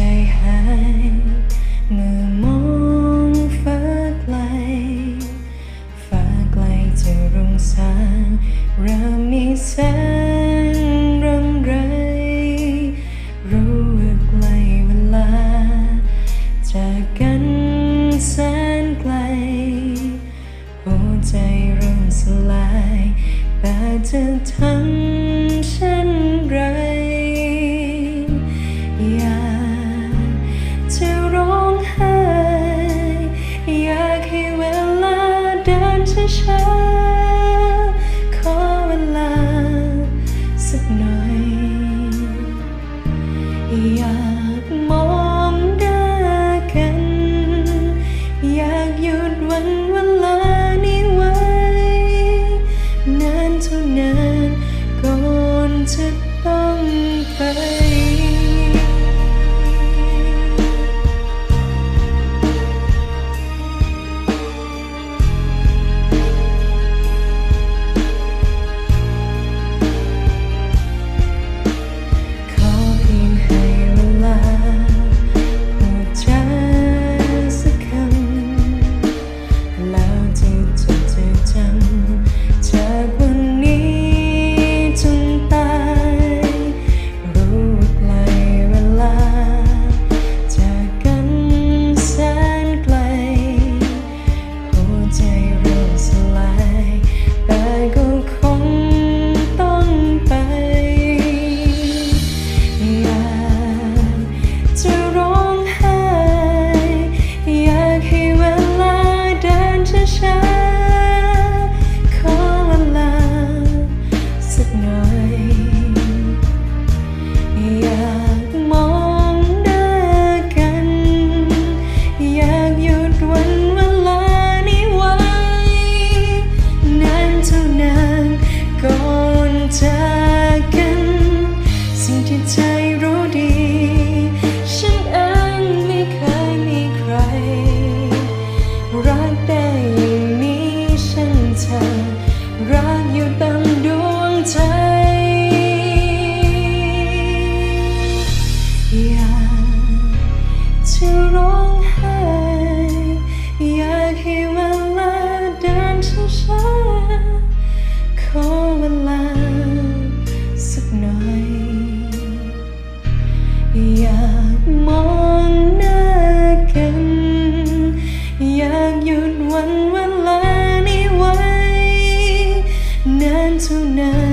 ใจหาย เมื่อมองฟ้าไกล ฟ้าไกลจะรุ่งสางเริ่มมีแสงรำไร รู้ว่าไกลเวลา จากกันแสนไกล หัวใจเริ่มสลาย แต่จะทำฉัน รักอยู่เต็มดวงใจ อยากจะ Tonight. know.